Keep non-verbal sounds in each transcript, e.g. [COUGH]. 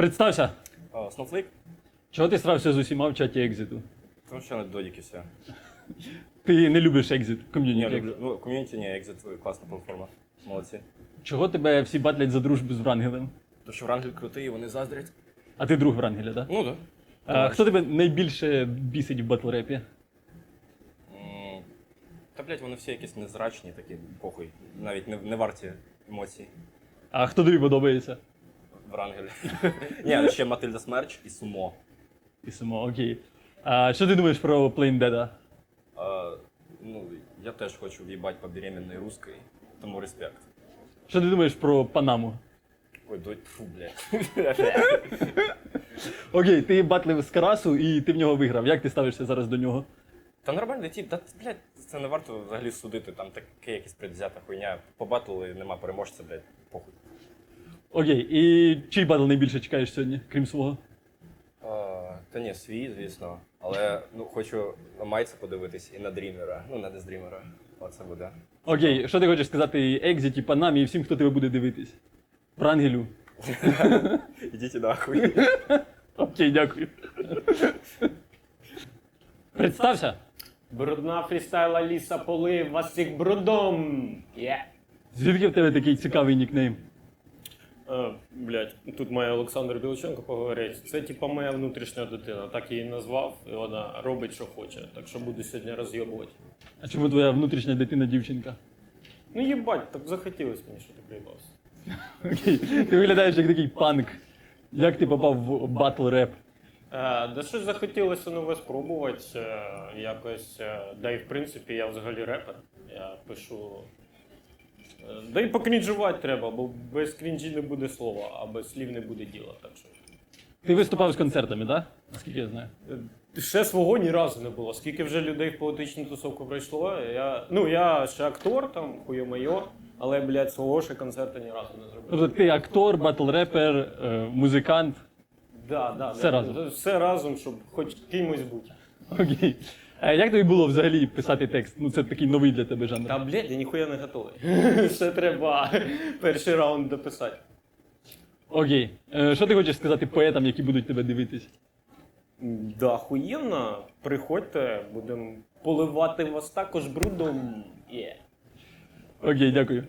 Представся, Snowflake? чого ти срався з усіма в чаті екзиту? Тому що додіки. Ти не любиш екзит Ні, ком'юніті. люблю. Ну, ком'юніті, ні, екзит класна платформа. Молодці. Чого тебе всі батлять за дружбу з Врангелем? То що Врангель крутий, вони заздрять. А ти друг Врангеля, так? Ну, так. А, хто тебе найбільше бісить в батл-репі? М, Та, блядь, вони всі якісь незрачні, такі, похуй. Навіть не, не варті емоцій. А хто тобі подобається? Врангель. Ні, [LAUGHS] ще Матильда Смерч і Сумо. І само, окей. А що ти думаєш про Plain Dead? А, ну, я теж хочу в'їбать по беременной русской, тому респект. Що ти думаєш про Панаму? Ой, дуть, фу, блядь. [LAUGHS] Окей, ти батлив з Карасу і ти в нього виграв. Як ти ставишся зараз до нього? Та нормальний тип, та, блядь, це не варто взагалі судити, там таке якась предвзята хуйня. Побатили, нема переможця, блядь, похуй. Окей, і чий батл найбільше чекаєш сьогодні, крім свого? А, та ні, свій, звісно. Але ну, хочу на Майца подивитись і на Дрімера. Ну, на Дездрімера. Оце буде. Окей, що ти хочеш сказати Екзіті, Панамі і всім, хто тебе буде дивитись? Врангелю. [LAUGHS] Ідіть нахуй. Окей, дякую. Представся. Брудна фрістайла ліса полив вас всіх брудом. Є. Звідки в тебе такий цікавий нікнейм? Е, блять, тут має Олександр Білоченко поговорить. Це типа моя внутрішня дитина. Так її назвав, і вона робить, що хоче. Так що буду сьогодні роз'єбувати. А чому твоя внутрішня дитина дівчинка? Ну їбать, так захотілося мені, що ти приїбався. Окей. Ти виглядаєш як такий панк. Як ти попав в батл реп? Е, да щось захотілося нове спробувати. Е, якось. Е, да і в принципі я взагалі репер. Я пишу. Е, да і покрінжувати треба, бо без крінжі не буде слова, а без слів не буде діла. Так що. Ти виступав з концертами, так? Наскільки я знаю. Е, Ще свого ні разу не було. Скільки вже людей в поетичну тусовку пройшло, я. Ну, я ще актор, там, хуйо-майо, але, блядь, свого ще концерту ні разу не зробив. Тобто ти актор, батл-репер, е, музикант. Да, да, Все да. разом. Все разом, щоб хоч кимось бути. Окей. А як тобі було взагалі писати текст? Ну це такий новий для тебе жанр. Та, блядь, я ніхуя не готовий. [LAUGHS] Ще треба перший раунд дописати. Окей. Е, Що ти хочеш сказати поетам, які будуть тебе дивитись? Да, хуєнно. Приходьте, будемо поливати вас також брудом. Є. Окей, дякую.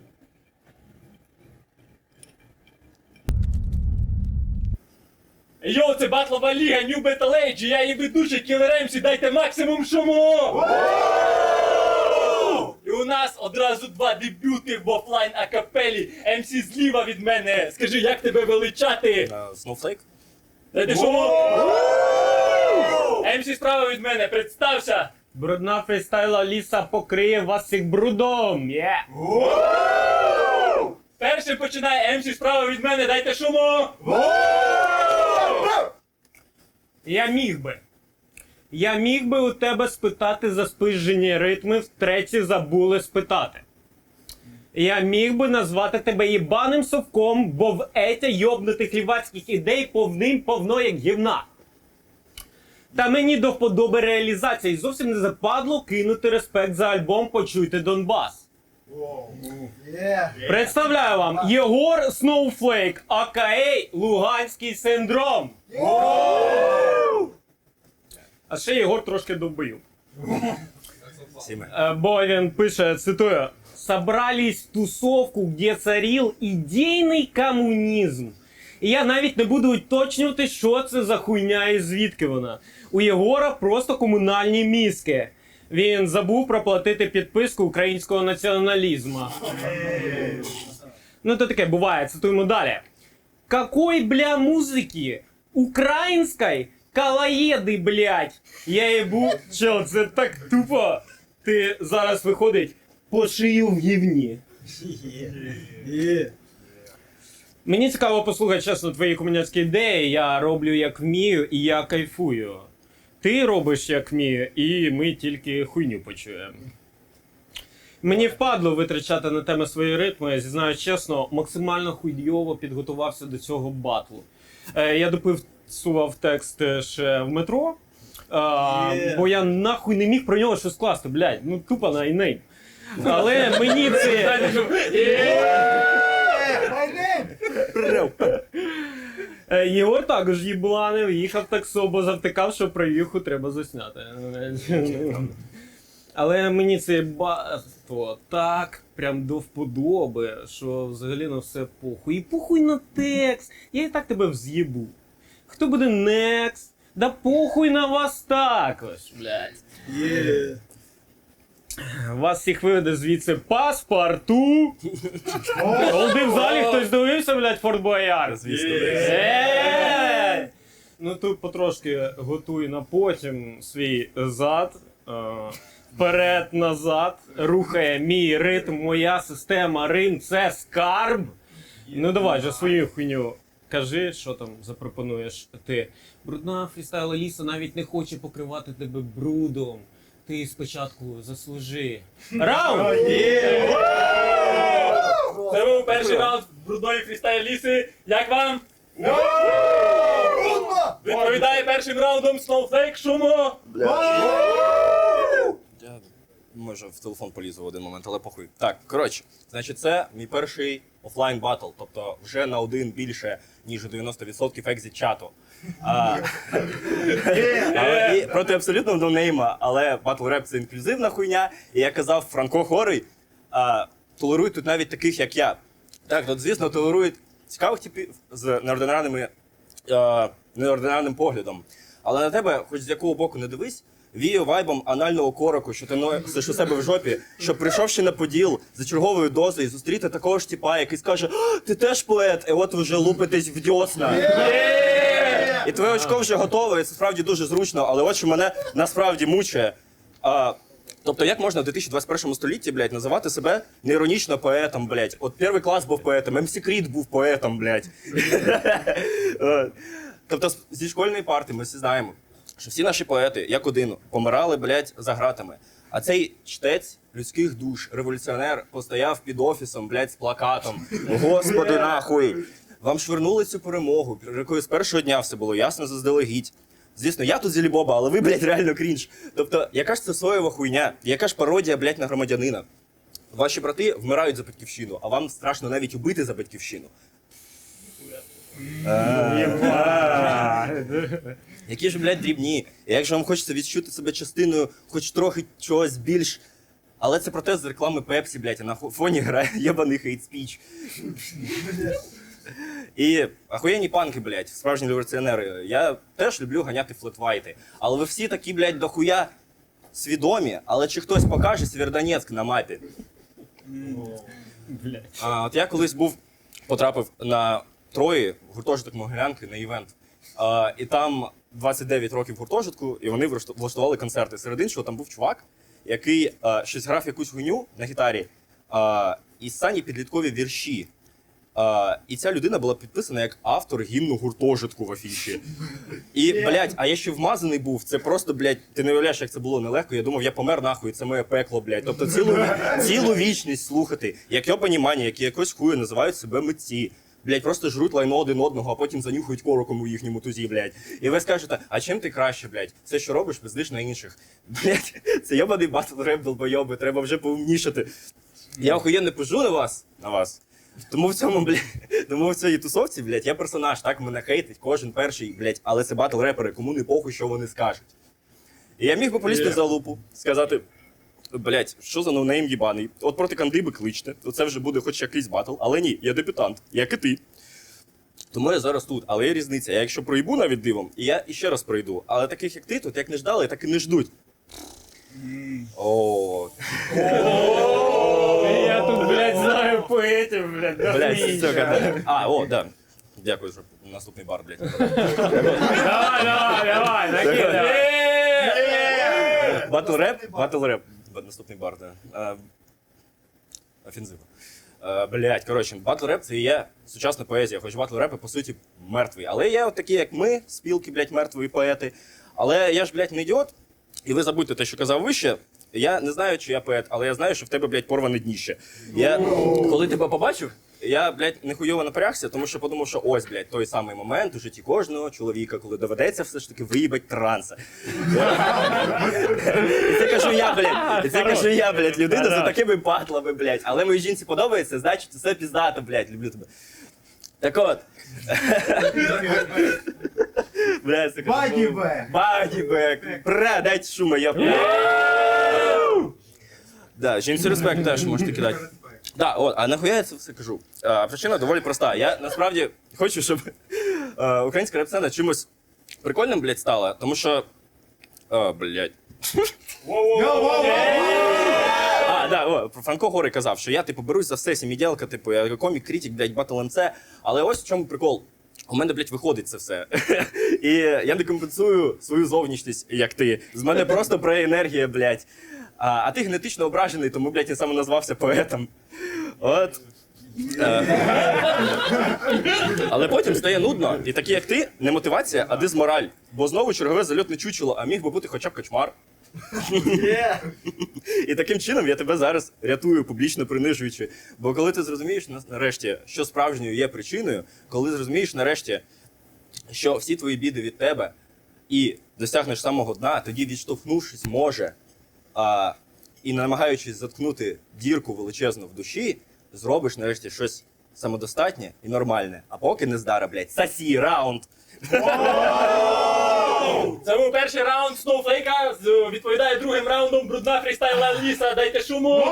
Йоу, це батлова ліга, New Battle Age, я її ведучий Killer MC, дайте максимум шуму! І у нас одразу два дебюти в офлайн акапелі. MC зліва від мене. Скажи, як тебе величати? Snowflake? Дайте шуму! MC справа від мене, представся! Брудна фрістайла ліса покриє вас всіх брудом. Є. Перший починає MC справа від мене, дайте шуму! Я міг би. Я міг би у тебе спитати за спижені ритми, втретє забули спитати. Я міг би назвати тебе їбаним совком, бо в ете йобнутих лівацьких ідей повним повно як гівна. Та мені до вподоби реалізація і зовсім не западло кинути респект за альбом Почуйте Донбас. Представляю вам Єгор Сноуфлейк, АКА Луганський синдром. А ще Єгор трошки добив. Е, Бо він пише, цитую, «Собрались в тусовку, где царил ідейний комунізм. І я навіть не буду уточнювати, що це за хуйня і звідки вона. У Єгора просто комунальні мізки. Він забув проплатити підписку українського націоналізму. Ну, то таке буває, цитуємо далі. Какой, бля, музики? Української? Калаєди, блядь. Я їбу. Чел, це так тупо. Ти зараз виходить по шию в гівні. Мені цікаво послухати чесно твої комуністські ідеї. Я роблю як вмію і я кайфую. Ти робиш як вмію, і ми тільки хуйню почуємо. Мені впадло витрачати на теми свої ритми. Я зізнаю чесно, максимально хуйово підготувався до цього батлу. Е, я дописував текст е, ще в метро, е, бо я нахуй не міг про нього щось скласти, блядь. Ну тупо на інейм. Але мені це. Е, Єгор також їбланив, їхав таксо, бо завтикав, що про юху треба засняти. Але мені це батство так прям до вподоби, що взагалі на все похуй. І похуй на текст. Я і так тебе вз'їбу. Хто буде next? Да похуй на вас також, блядь. Вас всіх виведе звідси паспорту. Голди в залі хтось дивився, блядь, Форт Боярд. Звісно, Е! Ну тут потрошки готуй на потім свій зад. е, Вперед, назад, рухає мій ритм, моя система рим, це скарб. Ну давай же свою хуйню. Кажи, що там запропонуєш ти. Брудна фрістайл Аліса навіть не хоче покривати тебе брудом. Ти спочатку заслужи. Раунд! Це був перший раунд брудної фрістайл ліси. Як вам? Відповідає першим раундом Snowflake Шумо. Я може в телефон полізу в один момент, але похуй. Так, коротше, значить, це мій перший офлайн батл, тобто вже на один більше, ніж 90% екзит чату. А, і, проти абсолютно ноунейма, але батл реп це інклюзивна хуйня. І як казав Франко Хорий, а, толерують тут навіть таких, як я. Так, тут, звісно, толерують цікавих типів з неординарними е, неординарним поглядом. Але на тебе, хоч з якого боку не дивись, віє вайбом анального короку, що ти носиш у себе в жопі, що прийшовши на поділ за черговою дозою, зустріти такого ж типа, який скаже, «А, ти теж поет, і от ви вже лупитесь в дьосна. І твоє очко вже готове, і це справді дуже зручно, але от що мене насправді мучає. А, тобто, як можна в 2021 столітті, блядь, називати себе неіронічно поетом, блядь? От перший клас був поетом, МС Кріт був поетом, блядь. [LAUGHS] Тобто, зі школьної парти ми всі знаємо, що всі наші поети, як один, помирали, блядь, за гратами. А цей чтець людських душ, революціонер, постояв під офісом, блядь, з плакатом. Господи, нахуй! Вам швернули цю перемогу, якою з першого дня все було ясно заздалегідь. Звісно, я тут зілібоба, але ви, блядь, реально крінж. Тобто, яка ж це соєва хуйня? Яка ж пародія, блядь, на громадянина? Ваші брати вмирають за батьківщину, а вам страшно навіть убити за батьківщину. Які ж, блядь, дрібні. І як же вам хочеться відчути себе частиною, хоч трохи чогось більш. Але це протест з реклами Пепсі, блядь, а на фо- фоні грає єбаний хейт спіч. І ахуєнні панки, блядь, справжні революціонери. Я теж люблю ганяти флетвайти. Але ви всі такі, блядь, дохуя свідомі, але чи хтось покаже Сєвєродонецьк на мапі? А, от я колись був, потрапив на Трої, гуртожиток Могилянки, на івент. А, і там 29 років гуртожитку, і вони влаштували концерти. Серед іншого там був чувак, який а, щось грав якусь хуйню на гітарі, а, і сані підліткові вірші. А, і ця людина була підписана як автор гімну гуртожитку в афіші. І, блядь, а я ще вмазаний був. Це просто, блядь, ти не уявляєш, як це було нелегко. Я думав, я помер нахуй, це моє пекло, блядь. Тобто цілу, цілу вічність слухати, як йобані мані, які якось хую називають себе митці. Блядь, просто жруть лайно один одного, а потім занюхують короком у їхньому тузі, блядь. І ви скажете, а чим ти краще, блядь? Все, що робиш, пиздиш на інших. Блядь, це йобаний батл реп долбойоби, треба вже поумнішати. Я охуєнно пижу на вас, на вас. Тому в цьому, блядь, тому в цій тусовці, блядь, я персонаж, так мене хейтить, кожен перший, блядь, але це батл репери, кому не похуй, що вони скажуть. І я міг би полізти в залупу, сказати, блядь, що за ноунейм їбаний, от проти кандиби кличте, то це вже буде хоч якийсь батл, але ні, я дебютант, як і ти. Тому я зараз тут, але є різниця. Я якщо проїбу навіть дивом, і я іще раз пройду. Але таких як ти, тут як не ждали, так і не ждуть. О, блядь. сука. А, о, да. Дякую, що наступний бар, блядь. Давай, давай, давай, накидай. Батл реп, батл реп. Наступний бар, да. Офензива. Блять, коротше, батл реп це і є сучасна поезія, хоч батл реп, по суті, мертвий. Але є от такі, як ми, спілки, блядь, мертвої поети. Але я ж, блядь, не ідіот. І ви забудьте те, що казав вище. Я не знаю, чи я поет, але я знаю, що в тебе, блядь, порване дніще. Я коли тебе побачив, я, блядь, нехуйово напрягся, тому що подумав, що ось, блядь, той самий момент у житті кожного чоловіка, коли доведеться все ж таки виїбать транса. І це кажу я, блядь. І це кажу я, блядь, людина за такими батлами, блядь. Але моїй жінці подобається, значить, це піздато, блядь, люблю тебе. Так от, Бля, Бадібек. Бадібек. Бра, дайте шума, я. Да, жінці респект теж можете кидати. Да, от, а нахуя я це все кажу? А, причина доволі проста. Я насправді хочу, щоб е, українська реп-сцена чимось прикольним, блядь, стала, тому що. О, блядь. Да, о, Франко Гори казав, що я, типу, берусь за все сіміділка, типу, я комік, критик, блядь, батл МЦ. Але ось в чому прикол. У мене, блядь, виходить це все. [LAUGHS] І я не компенсую свою зовнішність, як ти. З мене просто про енергія, блядь. А, а ти генетично ображений, тому, блядь, я саме назвався поетом. От. Е. Але потім стає нудно, і такі, як ти, не мотивація, а дизмораль. Бо знову чергове зальотне чучело, а міг би бути хоча б кочмар. [LAUGHS] І таким чином я тебе зараз рятую, публічно принижуючи. Бо коли ти зрозумієш нарешті, що справжньою є причиною, коли зрозумієш нарешті, що всі твої біди від тебе, і досягнеш самого дна, тоді відштовхнувшись, може, а, і намагаючись заткнути дірку величезну в душі, зробиш нарешті щось самодостатнє і нормальне. А поки не здара, блядь, сасі раунд. Це був перший раунд Сноуфлейка. З- Відповідає другим раундом брудна фрістайл Аліса. Дайте шуму.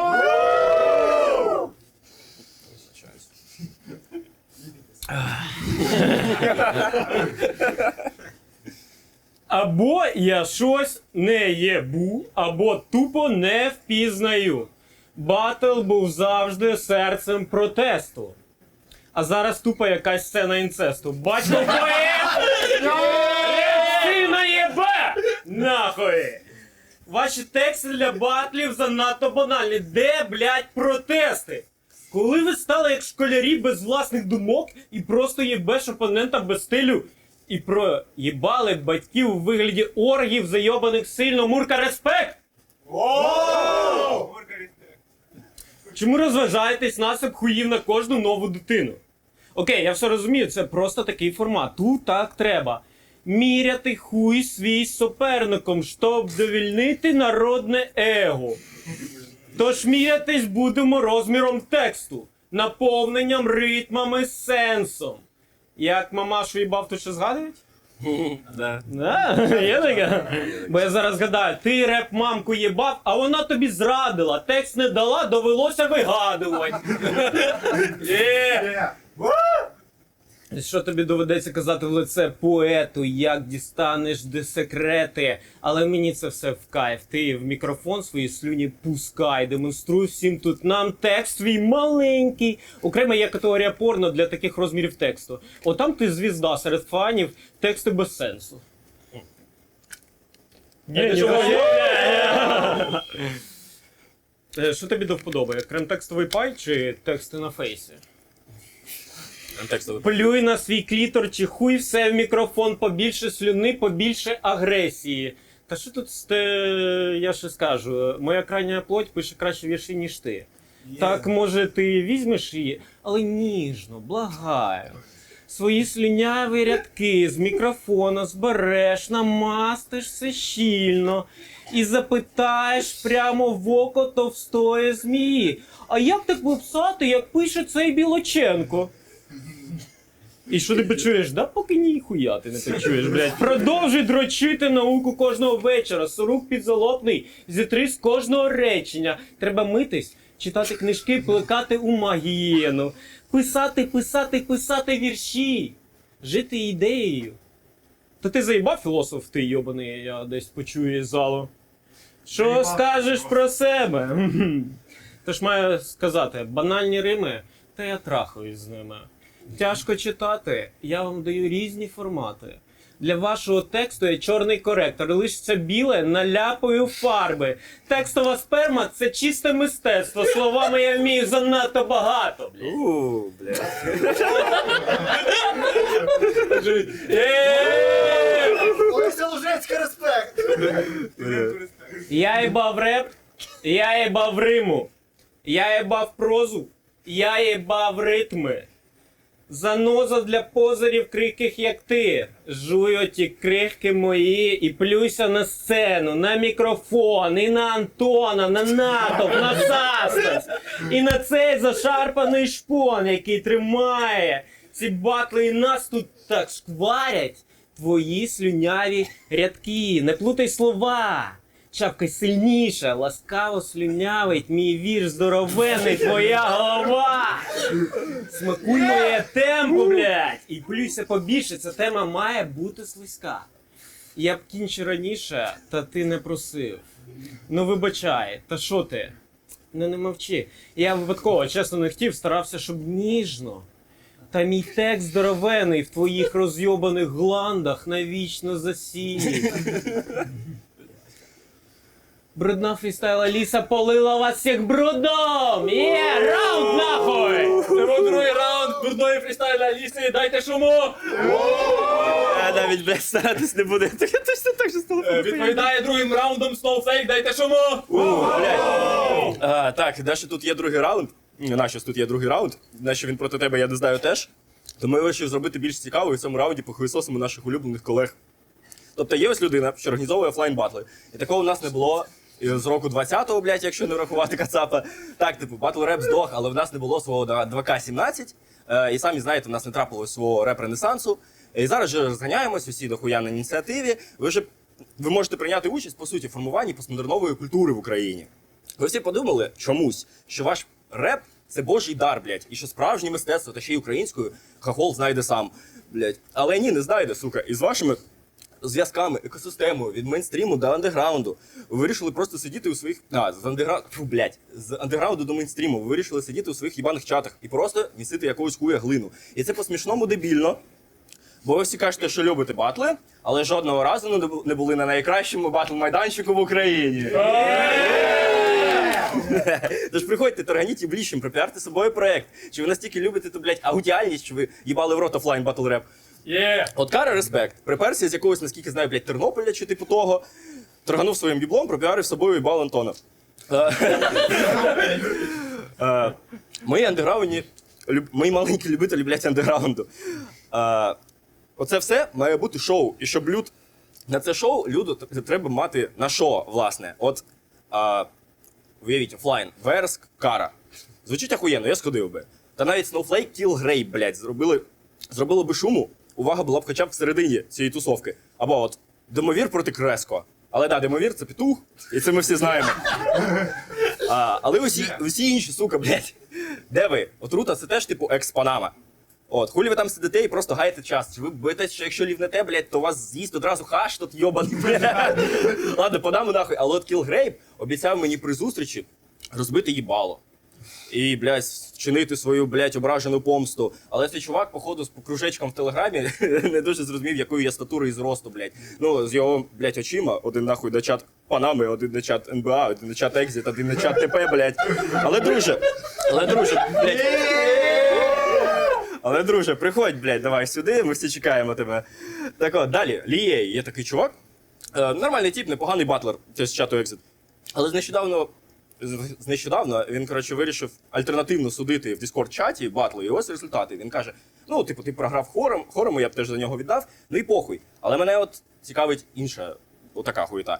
Або я щось не єбу, або тупо не впізнаю. Батл був завжди серцем протесту. А зараз тупо якась сцена інцесту. Батько поет! Нахуй! Ваші тексти для батлів занадто банальні. Де, блядь, протести? Коли ви стали як школярі без власних думок і просто єбеш опонента без стилю і проїбали батьків у вигляді оргів, зайобаних сильно, Мурка, респект! Чому розважаєтесь насип хуїв на кожну нову дитину? Окей, я все розумію, це просто такий формат. Тут так треба. Міряти хуй свій суперником, щоб довільнити народне его. Тож мірятись будемо розміром тексту, наповненням ритмами, сенсом. Як мамашу їбав, то що згадують? [LAUGHS] Да. Да, [LAUGHS] є таке. Бо я зараз згадаю, ти реп мамку їбав, а вона тобі зрадила, текст не дала, довелося вигадувати. [LAUGHS] Є. Що тобі доведеться казати в лице поету, як дістанеш де секрети. Але мені це все в кайф. Ти в мікрофон свої слюні пускай, демонструй всім тут нам текст свій маленький. Окремо є категорія порно для таких розмірів тексту. Отам ти звізда серед фанів, тексти без сенсу. Ні, ні, ні. Е, Що тобі до вподоби? Крем текстовий пай чи тексти на фейсі? Плюй на свій клітор чи хуй все в мікрофон, побільше слюни, побільше агресії. Та що тут сте... я ще скажу? Моя крайня плоть пише краще вірші, ніж ти. Так, може, ти візьмеш її, але ніжно, благаю. Свої слюняві рядки з мікрофона збереш, намастиш все щільно і запитаєш прямо в око товстої змії. А як так виписати, як пише цей Білоченко? І що ти почуєш? Да поки ніхуя ти не почуєш, блядь. Продовжуй дрочити науку кожного вечора. Сорук підзолотний, зітри з кожного речення. Треба митись, читати книжки, плекати у магієну. Писати, писати, писати вірші. Жити ідеєю. Та ти заїбав філософ, ти йобаний, я десь почую із залу. Що скажеш про себе? Тож маю сказати, банальні рими, та я трахаюсь з ними. Тяжко читати, я вам даю різні формати. Для вашого тексту є чорний коректор, лишиться біле, наляпаю фарби. Текстова сперма це чисте мистецтво. Словами я вмію занадто багато. блядь. У, бля. Олеся Лужецька, респект! Я їбав реп, я їбав риму, я їбав прозу, я їбав ритми. Заноза для позорів крихких, як ти. Жую ті крихки мої і плюйся на сцену, на мікрофон, і на Антона, на натовп, на Састас, і на цей зашарпаний шпон, який тримає ці батли і нас тут так шкварять. Твої слюняві рядки. Не плутай слова. Чапкай сильніше, ласкаво слюнявить мій вірш здоровенний, твоя голова. Смакуй моє темпо, блядь! І плюйся побільше, ця тема має бути слизька. Я б кінчив раніше, та ти не просив. Ну вибачай, та що ти? Ну не мовчи. Я випадково, чесно, не хотів, старався, щоб ніжно. Та мій текст здоровений в твоїх розйобаних гландах навічно засів. Брудна фрістайла ліса полила вас всіх брудом! Є, раунд нахуй! Тому другий раунд дурної фрістайля ліси, дайте шуму! Я навіть, блядь, старатись не буду. Я точно так же стало. Е, Відповідає другим раундом Snowflake, дайте шуму! А, так, Даша тут є другий раунд. Нащо тут є другий раунд? Нащо він проти тебе, я не знаю теж. Тому я вирішив зробити більш цікаво і в цьому раунді похуєсосимо наших улюблених колег. Тобто є ось людина, що організовує офлайн батли. І такого у нас не було з року 20-го, блядь, якщо не рахувати Кацапа. Так, типу, батл реп здох, але в нас не було свого 2К17. Е, і самі знаєте, в нас не трапилось свого реп-ренесансу. І зараз же розганяємось усі дохуя на ініціативі. Ви вже ви можете прийняти участь по суті в формуванні постмодернової культури в Україні. Ви всі подумали чомусь, що ваш реп це божий дар, блядь, і що справжнє мистецтво, та ще й українською, хахол знайде сам, блядь. Але ні, не знайде, сука. І з вашими зв'язками, екосистемою від мейнстріму до андеграунду. Ви вирішили просто сидіти у своїх. А, з андеграунду, фу, з андеграунду до мейнстріму. Ви вирішили сидіти у своїх їбаних чатах і просто місити якогось хуя глину. І це по-смішному дебільно. Бо ви всі кажете, що любите батли, але жодного разу не були на найкращому батл майданчику в Україні. [LAUGHS] Тож приходьте, торганіть і ближчим, пропіарте собою проект. Чи ви настільки любите ту, блядь, аудіальність, що ви їбали в рот офлайн батл реп? От Кара респект. Приперся з якогось, наскільки знаю, блядь, Тернополя чи типу того. Торганув своїм біблом, пропіарив собою і бал Антона. Е, [LAUGHS] е, Мої андеграундні, мої маленькі любителі, блядь, андеграунду. Е, Оце все має бути шоу. І щоб люд на це шоу люду треба мати на що, власне. От уявіть, офлайн, верск, кара. Звучить ахуєнно, я сходив би. Та навіть Snowflake Kill Grape, блядь, зробили, зробили би шуму. Увага була б хоча б всередині цієї тусовки. Або от Демовір проти Креско. Але да, Демовір це петух, і це ми всі знаємо. А, але усі, усі інші, сука, блядь. Де ви? Отрута це теж типу екс-панама. От, хулі ви там сидите і просто гаєте час. Чи ви боїтесь, що якщо лівнете, блядь, то вас з'їсть одразу хаш тут йобаний, блядь. Ладно, подамо нахуй. Але от Кілгрейп обіцяв мені при зустрічі розбити їбало. І, блядь, вчинити свою, блядь, ображену помсту. Але цей чувак, походу, з кружечком в телеграмі [LAUGHS] не дуже зрозумів, якою я статури і зросту, блядь. Ну, з його, блядь, очима, один нахуй на чат Панами, один на чат НБА, один на чат Екзіт, один на чат ТП, блядь. Але, друже, але, друже, блядь. Але, друже, приходь, блядь, давай сюди, ми всі чекаємо тебе. Так от, далі, Лієй, є такий чувак. Е, нормальний тип, непоганий батлер, це з чату Exit. Але нещодавно, з- нещодавно він, коротше, вирішив альтернативно судити в Discord-чаті батли, і ось результати. Він каже: ну, типу, ти програв хором, хорому, я б теж за нього віддав, ну і похуй. Але мене от цікавить інша, отака хуєта.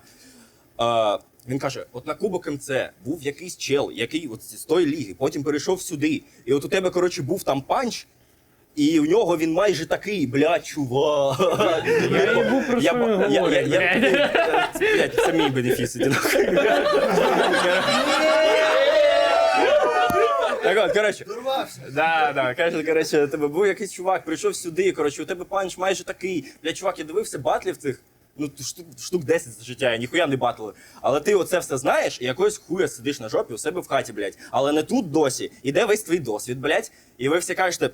Е, він каже: от на Кубок МЦ був якийсь чел, який от з тої ліги, потім перейшов сюди. І от у тебе, коротше, був там панч, і у нього він майже такий, блядь, чувак. Я їбу, про що це мій бенефіс. Так от, коротше. Да, да, каже, коротше, у тебе був якийсь чувак, прийшов сюди, коротше, у тебе панч майже такий. Бля, чувак, я дивився батлів цих. Ну, штук, штук 10 за життя, я ніхуя не батли. Але ти оце все знаєш і якогось хуя сидиш на жопі у себе в хаті, блядь. Але не тут досі. Іде весь твій досвід, блядь. І ви всі кажете,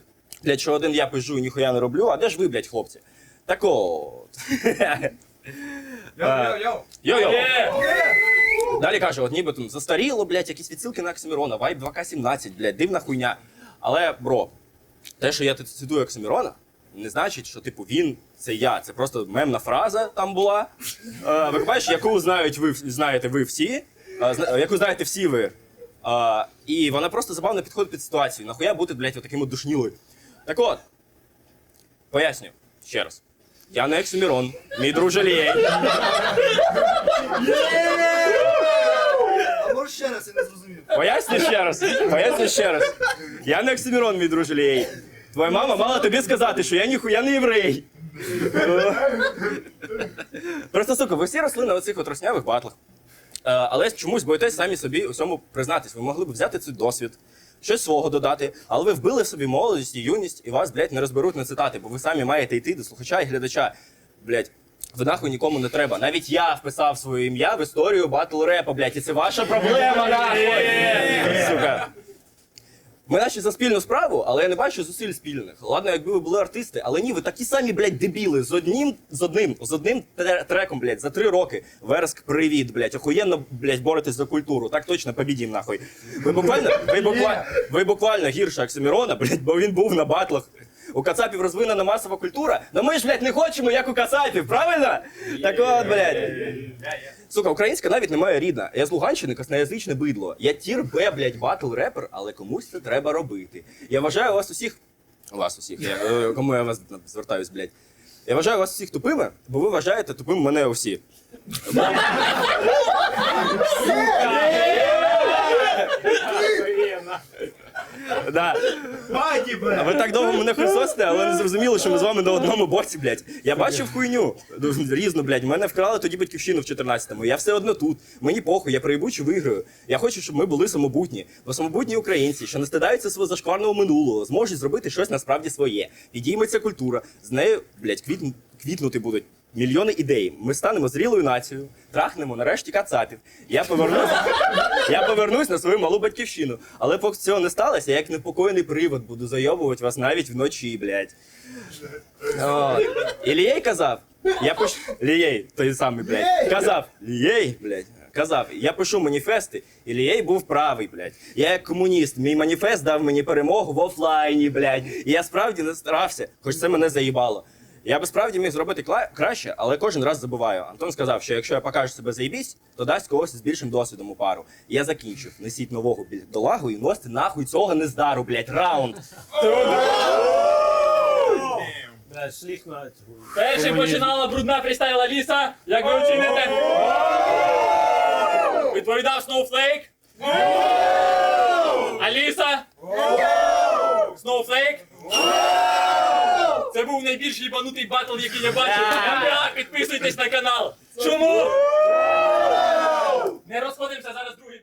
блядь, що один я пижу і ніхуя не роблю, а де ж ви, блядь, хлопці? Так от. [LAUGHS] Йо-йо-йо. Йо-йо. Далі каже, от ніби там застаріло, блядь, якісь відсилки на Оксимірона, вайб 2К17, блядь, дивна хуйня. Але, бро, те, що я тут цитую Оксимірона, не значить, що типу він це я. Це просто мемна фраза там була. Е, ви бачиш, яку знають ви знаєте ви всі, е, зна- яку знаєте всі ви. Е, і вона просто забавно підходить під ситуацію. Нахуя бути, блядь, отаким душнілою. Так от, поясню ще раз. Я не Оксимірон, мій друже може ще раз я не зрозумів. Поясню ще раз. Поясню ще раз. Я не Оксимірон, мій друже Лєй. Твоя мама мала тобі сказати, що я ніхуя не єврей. Просто, сука, ви всі росли на оцих от роснявих батлах. Е, Але чомусь боїтесь самі собі у цьому признатись. Ви могли б взяти цей досвід, щось свого додати, але ви вбили собі молодість і юність, і вас, блядь, не розберуть на цитати, бо ви самі маєте йти до слухача і глядача. Блядь, ви нахуй нікому не треба. Навіть я вписав своє ім'я в історію батл репа, блядь, і це ваша проблема, нахуй! Сука. Ми наче за спільну справу, але я не бачу зусиль спільних. Ладно, якби ви були артисти, але ні, ви такі самі, блядь, дебіли. З одним, з одним, з одним треком, блядь, за три роки. Верск, привіт, блядь, охуєнно, блядь, боретесь за культуру. Так точно побідім, нахуй. Ви буквально, ви буквально, ви буквально гірше Оксимірона, блядь, бо він був на батлах. У Кацапів розвинена масова культура, но ми ж, блядь, не хочемо, як у Кацапів, правильно? Так от, блядь. Сука, українська навіть не моя рідна. Я з Луганщини косноязичне бидло. Я тір Б, блядь, батл репер, але комусь це треба робити. Я вважаю вас усіх. Вас усіх. Я, кому я вас звертаюсь, блядь. Я вважаю вас усіх тупими, бо ви вважаєте тупим мене усі. Да. Баді, ви так довго мене хрисосите, але не зрозуміли, що ми з вами на одному боці, блядь. Я бачив хуйню. Різну, блядь. Мене вкрали тоді батьківщину в 14-му. Я все одно тут. Мені похуй, я проїбу чи виграю. Я хочу, щоб ми були самобутні. Бо самобутні українці, що не стидаються свого зашкварного минулого, зможуть зробити щось насправді своє. Підійметься культура. З нею, блядь, квітн... квітнути будуть. Мільйони ідей. Ми станемо зрілою нацією, трахнемо нарешті кацапів. Я повернусь, я повернусь на свою малу батьківщину. Але поки цього не сталося, я як непокоєний привод буду зайобувати вас навіть вночі, блядь. О, і Лієй казав, я пишу. Лієй, той самий, блядь. Казав, Лієй, блядь. Казав, я пишу маніфести, і Лієй був правий, блядь. Я як комуніст, мій маніфест дав мені перемогу в офлайні, блядь. І я справді не старався, хоч це мене заїбало. Я би справді міг зробити кла- краще, але кожен раз забуваю. Антон сказав, що якщо я покажу себе заїбісь, то дасть когось з більшим досвідом у пару. І я закінчив. Несіть нового бідолагу і носите нахуй цього нездару, блядь, раунд. Бля, шліх на Перший починала брудна фрістайл Аліса. Як ви оціните? Відповідав Snowflake. Аліса. Snowflake. Це був найбільш їбанутий батл, який я бачив. Підписуйтесь на канал. Чому? Не розходимося зараз, друзі.